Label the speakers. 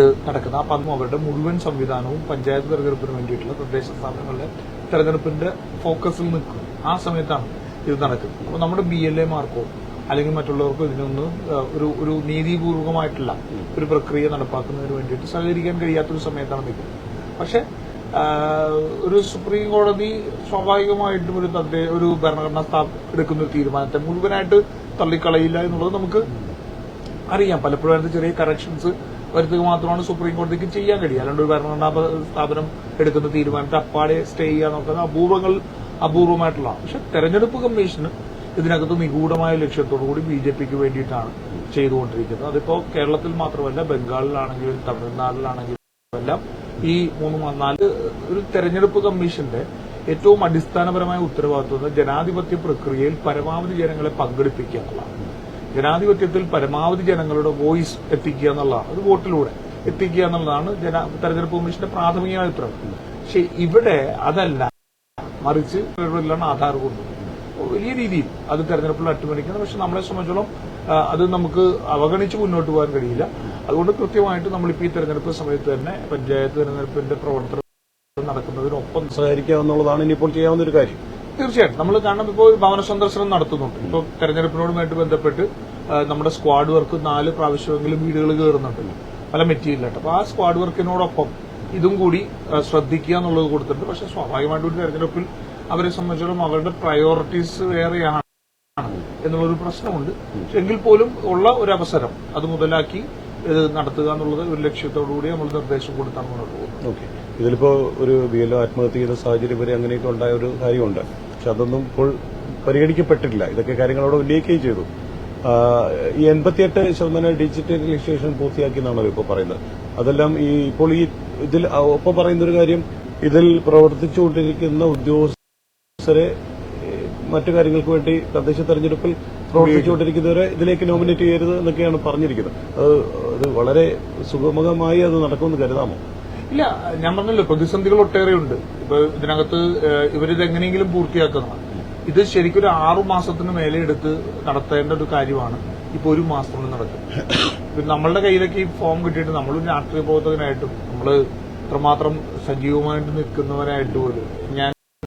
Speaker 1: നടക്കുന്നത്. അപ്പം അതും അവരുടെ മുഴുവൻ സംവിധാനവും പഞ്ചായത്ത് തെരഞ്ഞെടുപ്പിന് വേണ്ടിയിട്ടുള്ള തദ്ദേശ സ്ഥാപനങ്ങളിലെ തെരഞ്ഞെടുപ്പിന്റെ ഫോക്കസിൽ നിൽക്കും. ആ സമയത്താണ് ഇത് നടക്കുന്നത്. അപ്പോൾ നമ്മുടെ ബി എൽ എമാർക്കോ അല്ലെങ്കിൽ മറ്റുള്ളവർക്കോ ഇതിനൊന്ന് ഒരു ഒരു നീതിപൂർവകമായിട്ടുള്ള ഒരു പ്രക്രിയ നടപ്പാക്കുന്നതിന് വേണ്ടിയിട്ട് സഹകരിക്കാൻ കഴിയാത്തൊരു സമയത്താണ് നിൽക്കുന്നത് പക്ഷെ ഒരു സുപ്രീം കോടതി സ്വാഭാവികമായിട്ടും ഒരു തദ്ദേശ ഒരു ഭരണഘടനാ സ്ഥാപനം എടുക്കുന്ന തീരുമാനത്തെ മുഴുവനായിട്ട് തള്ളിക്കളയില്ല എന്നുള്ളത് നമുക്ക് അറിയാം. പലപ്പോഴും അതിന്റെ ചെറിയ കറക്ഷൻസ് വരുത്തുക മാത്രമാണ് സുപ്രീം കോടതിക്ക് ചെയ്യാൻ കഴിയുക. അല്ലാണ്ട് ഒരു ഭരണഘടനാ സ്ഥാപനം എടുക്കുന്ന തീരുമാനത്തെ അപ്പാടെ സ്റ്റേ ചെയ്യുക നോക്കുന്നത് അപൂർവങ്ങൾ അപൂർവമായിട്ടുള്ള പക്ഷെ തെരഞ്ഞെടുപ്പ് കമ്മീഷന് ഇതിനകത്ത് നിഗൂഢമായ ലക്ഷ്യത്തോടു കൂടി ബി ജെ പിക്ക് വേണ്ടിയിട്ടാണ് ചെയ്തുകൊണ്ടിരിക്കുന്നത്. അതിപ്പോ കേരളത്തിൽ മാത്രമല്ല ബംഗാളിലാണെങ്കിലും തമിഴ്നാട്ടിലാണെങ്കിലും എല്ലാം ഈ മൂന്ന് നാല് ഒരു തെരഞ്ഞെടുപ്പ് കമ്മീഷന്റെ ഏറ്റവും അടിസ്ഥാനപരമായ ഉത്തരവാദിത്വം ജനാധിപത്യ പ്രക്രിയയിൽ പരമാവധി ജനങ്ങളെ പങ്കെടുപ്പിക്കുക ജനാധിപത്യത്തിൽ പരമാവധി ജനങ്ങളുടെ വോയിസ് എത്തിക്കുക എന്നുള്ളതാണ് അത് വോട്ടിലൂടെ എത്തിക്കുക എന്നുള്ളതാണ് ജന തെരഞ്ഞെടുപ്പ് കമ്മീഷന്റെ പ്രാഥമികമായ അഭിപ്രായം. പക്ഷെ ഇവിടെ അതല്ല. മറിച്ച് ഇല്ലാണ്ട് ആധാർ കൊണ്ടു വലിയ രീതിയിൽ അത് തെരഞ്ഞെടുപ്പിൽ അട്ടിമറിക്കുന്നത് പക്ഷെ നമ്മളെ സംബന്ധിച്ചോളം അത് നമുക്ക് അവഗണിച്ച് മുന്നോട്ട് പോകാൻ കഴിയില്ല. അതുകൊണ്ട് കൃത്യമായിട്ട് നമ്മളിപ്പോൾ ഈ തെരഞ്ഞെടുപ്പ് സമയത്ത് തന്നെ പഞ്ചായത്ത് തെരഞ്ഞെടുപ്പിന്റെ പ്രവർത്തനം നടക്കുന്നതിനൊപ്പം
Speaker 2: സഹകരിക്കുക എന്നുള്ളതാണ് ഇനിയിപ്പോൾ ചെയ്യാവുന്ന ഒരു കാര്യം.
Speaker 1: തീർച്ചയായിട്ടും. നമ്മൾ കാരണം ഇപ്പോൾ ഭവന സന്ദർശനം നടത്തുന്നുണ്ട്. ഇപ്പോൾ തെരഞ്ഞെടുപ്പിനോടുമായിട്ട് ബന്ധപ്പെട്ട് നമ്മുടെ സ്ക്വാഡ് വർക്ക് നാല് പ്രാവശ്യമെങ്കിലും വീടുകൾ കയറുന്നുണ്ടല്ലോ പല മെറ്റീരിയലായിട്ട് അപ്പോൾ ആ സ്ക്വാഡ് വർക്കിനോടൊപ്പം ഇതും കൂടി ശ്രദ്ധിക്കുക എന്നുള്ളത് കൊടുത്തിട്ടുണ്ട്. പക്ഷെ സ്വാഭാവികമായിട്ടും ഒരു തെരഞ്ഞെടുപ്പിൽ അവരെ സംബന്ധിച്ചിടത്തോളം അവരുടെ പ്രയോറിറ്റീസ് വേറെയാണ് എന്നുള്ളൊരു പ്രശ്നമുണ്ട്. എങ്കിൽ പോലും ഉള്ള ഒരു അവസരം അത് മുതലാക്കി ഇത് നടത്തുക എന്നുള്ളത് ഒരു ലക്ഷ്യത്തോടു കൂടി നമ്മൾ നിർദ്ദേശം കൊടുത്താണ് മുന്നോട്ട് പോകുന്നത്.
Speaker 2: ഓക്കെ. ഇതിലിപ്പോ ഒരു ബി എൽ ആത്മഹത്യ ചെയ്ത സാഹചര്യം വരെ അങ്ങനെയൊക്കെ ഉണ്ടായ ഒരു കാര്യമുണ്ട്. പക്ഷെ അതൊന്നും ഇപ്പോൾ പരിഗണിക്കപ്പെട്ടിട്ടില്ല. ഇതൊക്കെ കാര്യങ്ങളോട് ഉന്നയിക്കുകയും ചെയ്തു. ഈ എൺപത്തിയെട്ട് ശതമാനം ഡിജിറ്റൽ രജിസ്ട്രേഷൻ പൂർത്തിയാക്കി എന്നാണല്ലോ ഇപ്പോൾ പറയുന്നത്. അതെല്ലാം ഈ ഇപ്പോൾ ഈ ഇതിൽ ഒപ്പം പറയുന്ന ഒരു കാര്യം ഇതിൽ പ്രവർത്തിച്ചുകൊണ്ടിരിക്കുന്ന ഉദ്യോഗസ്ഥരെ മറ്റു കാര്യങ്ങൾക്ക് വേണ്ടി തദ്ദേശ തെരഞ്ഞെടുപ്പിൽ പ്രവർത്തിച്ചുകൊണ്ടിരിക്കുന്നവരെ ഇതിലേക്ക് നോമിനേറ്റ് ചെയ്യരുത് എന്നൊക്കെയാണ് പറഞ്ഞിരിക്കുന്നത്. അത് വളരെ സുഗമമായി അത് നടക്കുമെന്ന് കരുതാമോ?
Speaker 1: ഇല്ല ഞാൻ പറഞ്ഞല്ലോ പ്രതിസന്ധികൾ ഒട്ടേറെയുണ്ട്. ഇപ്പൊ ഇതിനകത്ത് ഇവരിത് എങ്ങനെയെങ്കിലും പൂർത്തിയാക്കണം. ഇത് ശരിക്കും ഒരു ആറു മാസത്തിന് മേലെ എടുത്ത് നടത്തേണ്ട ഒരു കാര്യമാണ് ഇപ്പൊ ഒരു മാസം കൊണ്ട് നടക്കും നമ്മളുടെ കയ്യിലേക്ക് ഈ ഫോം കിട്ടിയിട്ട് നമ്മൾ രാഷ്ട്രീയ പ്രവർത്തകനായിട്ടും നമ്മൾ ഇത്രമാത്രം സജീവമായിട്ട് നിൽക്കുന്നവരായിട്ട് പോലും ഞാൻ